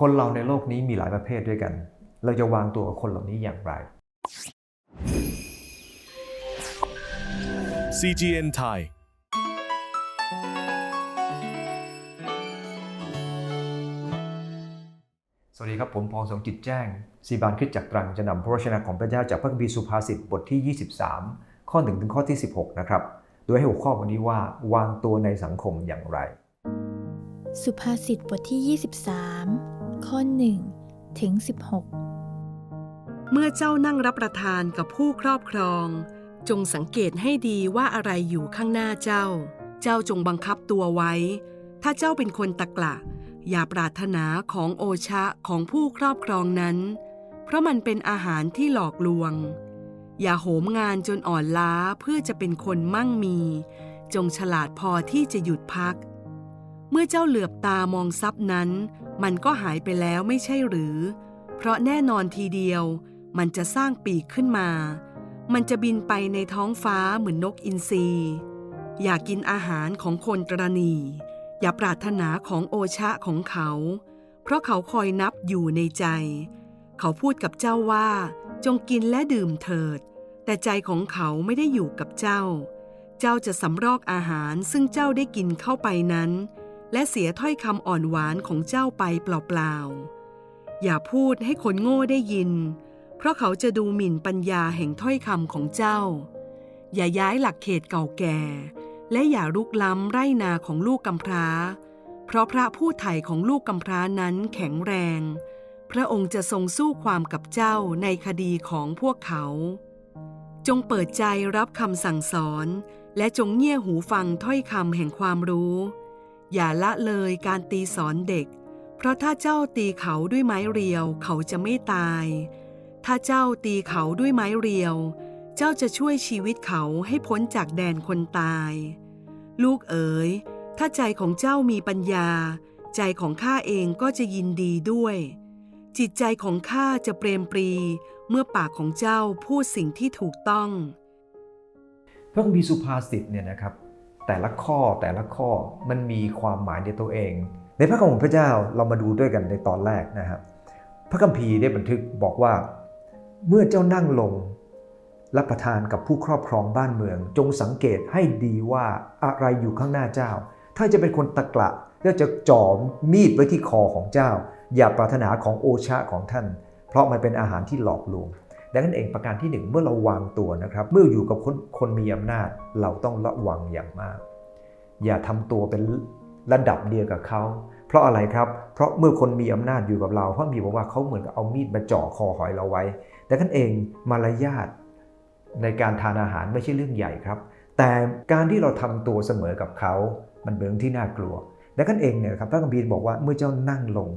คนเราในโลกนี้มีหลายประเภทด้วยกัน เราจะวางตัวกับคนเหล่านี้อย่างไร CGN Thai สวัสดีครับ ผมพรสมจิตแจ้งสีบานคริดจากตรังจะนำพระวจนะของพระเจ้าจากพระคัมภีร์สุภาษิตบทที่ 23 ข้อ 1 ถึงข้อที่ 16 นะครับ โดยให้หัวข้อวันนี้ว่าวางตัวในสังคมอย่างไร สุภาษิตบทที่ 23 ข้อ1ถึง16 เมื่อเจ้านั่งรับประทานกับผู้ครอบครอง จงสังเกตให้ดีว่าอะไรอยู่ข้างหน้าเจ้า เจ้าจงบังคับตัวไว้ ถ้าเจ้าเป็นคนตะกละอย่าปรารถนาของโอชะของผู้ครอบครองนั้น เพราะมันเป็นอาหารที่หลอกลวง อย่าโหมงานจนอ่อนล้าเพื่อจะเป็นคนมั่งมี จงฉลาดพอที่จะหยุดพัก เมื่อเจ้าเหลือบตามองทรัพย์นั้น มันก็หายไปแล้วไม่ใช่หรือ เพราะแน่นอนทีเดียว มันจะสร้างปีกขึ้นมา มันจะบินไปในท้องฟ้าเหมือนนกอินทรี อย่ากินอาหารของคนตรณี อย่าปรารถนาของโอชะของเขา เพราะเขาคอยนับอยู่ในใจ เขาพูดกับเจ้าว่า จงกินและดื่มเถิด แต่ใจของเขาไม่ได้อยู่กับเจ้า เจ้าจะสำรอกอาหารซึ่งเจ้าได้กินเข้าไปนั้น และเสียถ้อยคำอ่อนหวานของเจ้าไปเปล่าๆ อย่าพูดให้คนโง่ได้ยิน เพราะเขาจะดูหมิ่นปัญญาแห่งถ้อยคำของเจ้า อย่าย้ายหลักเขตเก่าแก่ และอย่ารุกล้ำไร่นาของลูกกำพร้า เพราะพระผู้ไถ่ของลูกกำพร้านั้นแข็งแรง พระองค์จะทรงสู้ความกับเจ้าในคดีของพวกเขา จงเปิดใจรับคำสั่งสอน และจงเงี่ยหูฟังถ้อยคำแห่งความรู้ อย่าละเลยการตีสอนเด็ก เพราะถ้าเจ้าตีเขาด้วยไม้เรียวเขาจะไม่ตาย ถ้าเจ้าตีเขาด้วยไม้เรียว เจ้าจะช่วยชีวิตเขาให้พ้นจากแดนคนตาย ลูกเอ๋ย ถ้าใจของเจ้ามีปัญญา ใจของข้าเองก็จะยินดีด้วย จิตใจของข้าจะเปรมปรี เมื่อปากของเจ้าพูดสิ่งที่ถูกต้องพระคัมภีร์สุภาษิตเนี่ยนะครับ แต่ละข้อแต่ละข้อมันมีความหมายในตัวเอง ในพระคัมภีร์พระเจ้าเรามาดูด้วยกันในตอนแรกนะครับพระคัมภีร์ได้บันทึกบอกว่า เมื่อเจ้านั่งลงรับประทานกับผู้ครอบครองบ้านเมือง จงสังเกตให้ดีว่าอะไรอยู่ข้างหน้าเจ้า ถ้าจะเป็นคนตะกละก็จะจ่อมีดไว้ที่คอของเจ้า อย่าปรารถนาของโอชะของท่าน เพราะมันเป็นอาหารที่หลอกลวง ดังนั้นเองประการที่หนึ่งเมื่อเราวางตัวนะครับเมื่ออยู่กับคนคนมีอำนาจ เราต้องระวังอย่างมาก อย่าทำตัวเป็นระดับเดียวกับเขาเพราะอะไรครับ เพราะเมื่อคนมีอำนาจอยู่กับเราพระมีบอกว่าเขาเหมือนกับเอามีดมาจ่อคอหอยเราไว้ ดังนั้นเองมารยาทในการทานอาหารไม่ใช่เรื่องใหญ่ครับ แต่การที่เราทำตัวเสมอกับเขา มันเป็นเรื่องที่น่ากลัวดังนั้นเองเนี่ยครับพระคัมภีบอกว่าเมื่อเจ้านั่งลง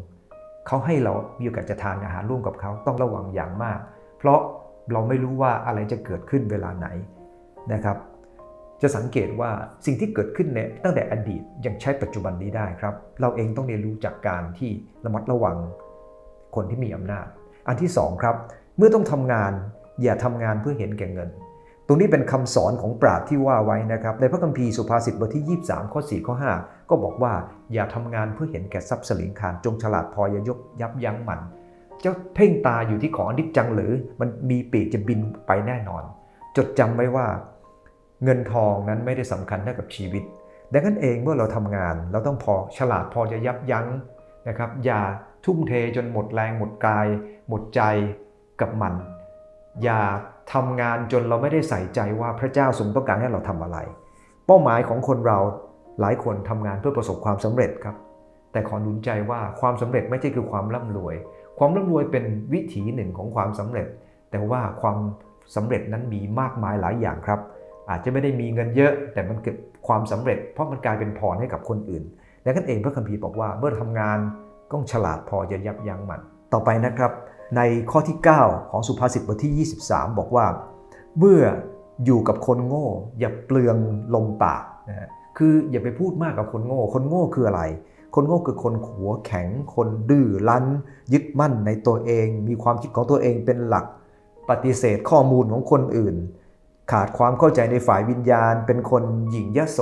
เขาให้เรามีโอกาสจะทานอาหารร่วมกับเขาต้องระวังอย่างมาก เพราะเราไม่รู้ว่าอะไรจะเกิดขึ้นเวลาไหนนะครับ จะสังเกตว่าสิ่งที่เกิดขึ้นเนี่ยตั้งแต่อดีตยังใช้ปัจจุบันนี้ได้ครับ เราเองต้องเรียนรู้จากการที่ระมัดระวังคนที่มีอำนาจ อันที่สองครับ เมื่อต้องทำงานอย่าทำงานเพื่อเห็นแก่เงิน ตรงนี้เป็นคำสอนของปราชญ์ที่ว่าไว้นะครับ ในพระคัมภีร์สุภาษิตบทที่ 23 ข้อ 4 ข้อ 5 ก็บอกว่าอย่าทำงานเพื่อเห็นแก่ทรัพย์สลิงคารจงฉลาดพออย่ายกยับยั้งมัน เจ้าเพ่งตาอยู่ที่ของอนิจจังหรือมันมีปีกจะบินไปแน่นอน จดจำไว้ว่าเงินทองนั้นไม่ได้สำคัญเท่ากับชีวิต ดังนั้นเองเมื่อเราทำงาน เราต้องพอฉลาดพอจะยับยั้งนะครับ อย่าทุ่มเทจนหมดแรงหมดกาย หมดใจกับมัน อย่าทำงานจนเราไม่ได้ใส่ใจว่าพระเจ้าทรงต้องการให้เราทำอะไร เป้าหมายของคนเราหลายคนทำงานเพื่อประสบความสำเร็จครับ แต่ขอหนุนใจว่าความสำเร็จไม่ใช่คือความร่ำรวย ความร่ำรวยเป็นวิถีหนึ่งของความสำเร็จ แต่ว่าความสำเร็จนั้นมีมากมายหลายอย่างครับ อาจจะไม่ได้มีเงินเยอะ แต่มันเกิดความสำเร็จ เพราะมันกลายเป็นพรให้กับคนอื่นดังนั้นเองพระคัมภีร์บอกว่าเมื่อทำงานต้องฉลาดพอจะยับยั้งมัน ต่อไปนะครับ ในข้อที่ 9 ของสุภาษิตบทที่ 23 บอกว่า เมื่ออยู่กับคนโง่ อย่าเปลืองลมปากนะฮะคืออย่าไปพูดมากกับคนโง่ คนโง่คืออะไร คนโง่คือคนหัวแข็ง คนดื้อรั้น ยึดมั่นในตัวเอง มีความคิดของตัวเองเป็นหลัก ปฏิเสธข้อมูลของคนอื่น ขาดความเข้าใจในฝ่ายวิญญาณ เป็นคนหยิ่งยโส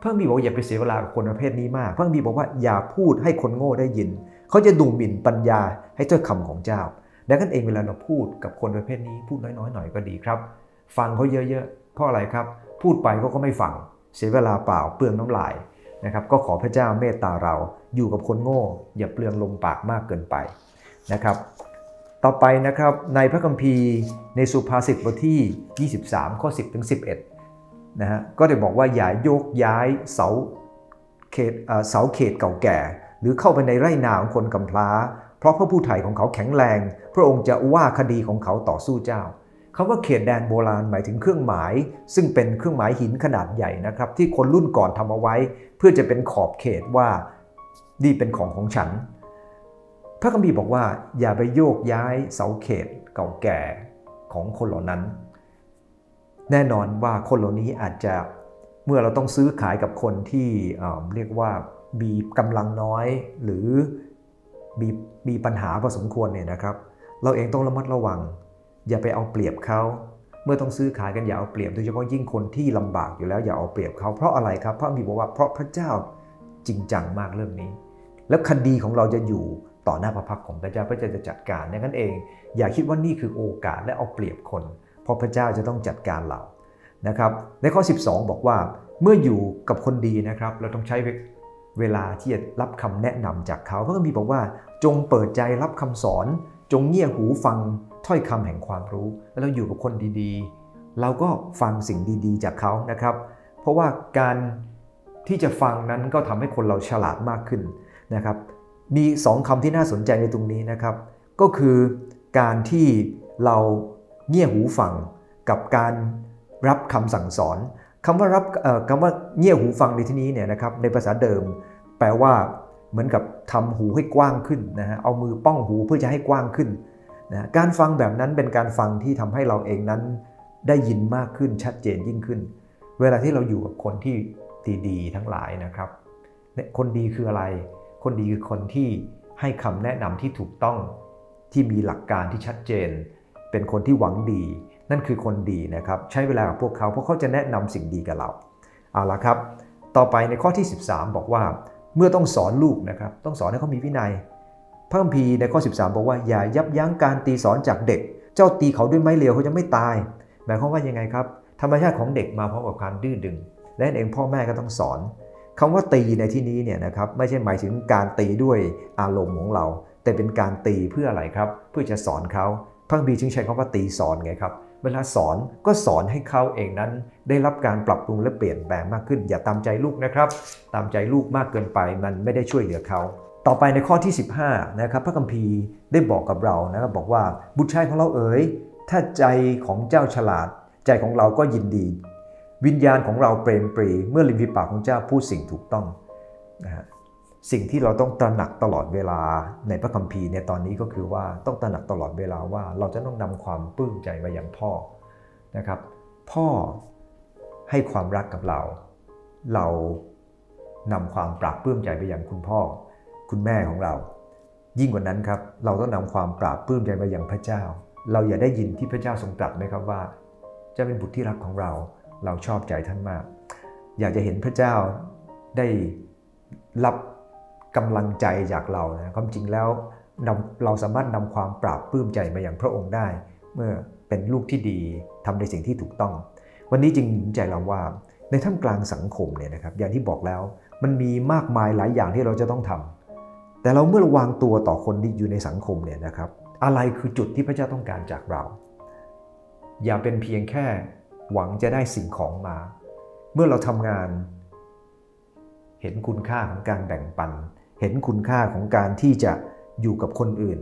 พระคัมภีบอกอย่าไปเสียเวลากับคนประเภทนี้มากพระคัมภีบอกว่าอย่าพูดให้คนโง่ได้ยิน เขาจะดูหมิ่นปัญญาให้ถ้อยคำของเจ้าดังนั้นเองเวลาเราพูดกับคนประเภทนี้พูดน้อยๆหน่อยก็ดีครับ ฟังเขาเยอะๆเพราะอะไรครับ พูดไปเขาก็ไม่ฟัง เสียเวลาเปล่าเปลืองน้ำลาย นะครับก็ขอพระเจ้าเมตตาเราอยู่กับคนโง่ อย่าเปลืองลมปากมากเกินไปนะครับ ต่อไปนะครับในพระคัมภีร์ในสุภาษิตบทที่ 23 ข้อ 10 ถึง 11 นะฮะก็ได้บอกว่าอย่าโยกย้ายเสาเขตเอ่อเสาเขตเก่าแก่ หรือเข้าไปในไร่นาของคนกำพร้า เพราะพระผู้ไถ่ของเขาแข็งแรง พระองค์จะว่าคดีของเขาต่อสู้เจ้า คำว่าเขตแดนโบราณหมายถึงเครื่องหมาย ซึ่งเป็นเครื่องหมายหินขนาดใหญ่นะครับ ที่คนรุ่นก่อนทำเอาไว้ เพื่อจะเป็นขอบเขตว่านี่เป็นของของฉัน พระคัมภีร์บอกว่า อย่าไปโยกย้ายเสาเขตเก่าแก่ของคนเหล่านั้น แน่นอนว่าคนเหล่านี้อาจจะเมื่อเราต้องซื้อขายกับคนที่เเรียกว่ามีกำลังน้อยหรือมีมีปัญหาพอสมควรเนี่ยนะครับ เราเองต้องระมัดระวัง อย่าไปเอาเปรียบเขาเมื่อต้องซื้อขายกันอย่าเอาเปรียบโดยเฉพาะยิ่งคนที่ลำบากอยู่แล้วอย่าเอาเปรียบเขาเพราะอะไรครับพระมีบอกว่าเพราะพระเจ้าจริงจังมากเรื่องนี้ แล้วคดีของเราจะอยู่ต่อหน้าพระพักตร์ของพระเจ้าพระเจ้าจะจัดการดังนั้นเอง อย่าคิดว่านี่คือโอกาสและเอาเปรียบคน เพราะพระเจ้าจะต้องจัดการเรานะครับในข้อ 12 บอกว่า เมื่ออยู่กับคนดีนะครับเราต้องใช้เวลาที่จะรับคำแนะนำจากเขาพระคัมภีร์บอกว่าจงเปิดใจรับคำสอน จงเงี่ยหูฟังถ้อยคำแห่งความรู้ แล้วเราอยู่กับคนดีๆ เราก็ฟังสิ่งดีๆ จากเขานะครับ เพราะว่าการที่จะฟังนั้นก็ทำให้คนเราฉลาดมากขึ้นนะครับ มีสองคำที่น่าสนใจในตรงนี้นะครับ ก็คือการที่เราเงี่ยหูฟังกับการรับคำสั่งสอนคำว่ารับคำว่าเงี่ยหูฟังในที่นี้เนี่ยนะครับในภาษาเดิม แปลว่า เหมือนกับทำหูให้กว้างขึ้นนะฮะเอามือป้องหูเพื่อจะให้กว้างขึ้นนะการฟังแบบนั้นเป็นการฟังที่ทำให้เราเองนั้นได้ยินมากขึ้นชัดเจนยิ่งขึ้น เวลาที่เราอยู่กับคนที่ดีๆทั้งหลายนะครับคนดีคืออะไร คนดีคือคนที่ให้คำแนะนำที่ถูกต้องที่มีหลักการที่ชัดเจน เป็นคนที่หวังดี นั่นคือคนดีนะครับ ใช้เวลากับพวกเขาเพราะเขาจะแนะนำสิ่งดีกับเราเอาละครับ ต่อไปในข้อที่ 13 บอกว่า เมื่อต้องสอนลูกนะครับต้องสอนให้เขามีวินัยพระคัมภีร์ในข้อ 13 บอกว่าอย่ายับยั้งการตีสอนจากเด็ก เจ้าตีเขาด้วยไม้เรียวเขาจะไม่ตาย หมายความว่ายังไงครับ ธรรมชาติของเด็กมาพร้อมกับการดื้อดึง และนั่นเองพ่อแม่ก็ต้องสอนคำว่าตีในที่นี้เนี่ยนะครับไม่ใช่หมายถึงการตีด้วยอารมณ์ของเรา แต่เป็นการตีเพื่ออะไรครับ เพื่อจะสอนเขาพระคัมภีร์จึงใช้คำว่าตีสอนไงครับ เวลาสอนก็สอนให้เขาเองนั้น ได้รับการปรับปรุงและเปลี่ยนแปลงมากขึ้น อย่าตามใจลูกนะครับ ตามใจลูกมากเกินไปมันไม่ได้ช่วยเหลือเขาต่อไปในข้อที่ 15นะครับพระคัมภีร์ได้บอกกับเรานะครับบอกว่าบุตรชายของเราเอ๋ยถ้าใจของเจ้าฉลาด ใจของเราก็ยินดี วิญญาณของเราเปรมปรี เมื่อลิมฝีปากของเจ้าพูดสิ่งถูกต้องนะฮะ สิ่งที่เราต้องตระหนักตลอดเวลาในพระคัมภีร์ในตอนนี้ก็คือว่าต้องตระหนักตลอดเวลาว่าเราจะต้องนำความปลื้มใจมาอย่างพ่อนะครับ พ่อให้ความรักกับเรา เรานำความปราบปลื้มใจไปยังคุณพ่อ คุณแม่ของเรา ยิ่งกว่านั้นครับ เราต้องนำความปราบปลื้มใจมายังพระเจ้า เราอย่าได้ยินที่พระเจ้าทรงตรัสไหมครับว่าเจะเป็นบุตรที่รักของเรา เราชอบใจท่านมาก อยากจะเห็นพระเจ้าได้รับ กำลังใจจากเรานะความจริงแล้วเราสามารถนำความปราบปลื้มใจมาอย่างพระองค์ได้ เมื่อเป็นลูกที่ดีทำในสิ่งที่ถูกต้อง วันนี้จึงหนุนใจเราว่าในท่ามกลางสังคมเนี่ยนะครับอย่างที่บอกแล้วมันมีมากมายหลายอย่างที่เราจะต้องทำแต่เราเมื่อระวางตัวต่อคนที่อยู่ในสังคมเนี่ยนะครับ อะไรคือจุดที่พระเจ้าต้องการจากเรา อย่าเป็นเพียงแค่หวังจะได้สิ่งของมา เมื่อเราทำงาน เห็นคุณค่าของการแบ่งปัน เห็นคุณค่าของการที่จะอยู่กับคนอื่น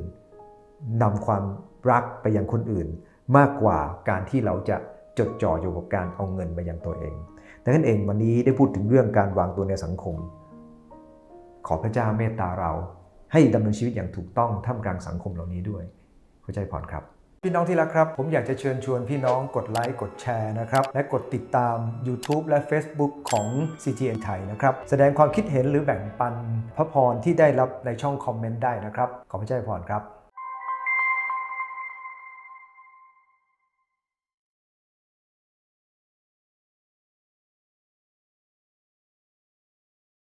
นำความรักไปยังคนอื่น มากกว่าการที่เราจะจดจ่ออยู่กับการเอาเงินมายังตัวเองดังนั้นเองวันนี้ได้พูดถึงเรื่องการวางตัวในสังคม ขอพระเจ้าเมตตาเรา ให้ดำเนินชีวิตอย่างถูกต้องท่ามกลางสังคมเหล่านี้ด้วยข้อใจพรครับ พี่น้องที่รักครับ ผมอยากจะเชิญชวนพี่น้องกดไลค์กดแชร์นะครับ และกดติดตาม YouTube และ Facebook ของ CTN ไทยนะครับ แสดงความคิดเห็นหรือแบ่งปันพระพรที่ได้รับในช่องคอมเมนต์ได้นะครับ ขอพระเจ้าอวยพรครับ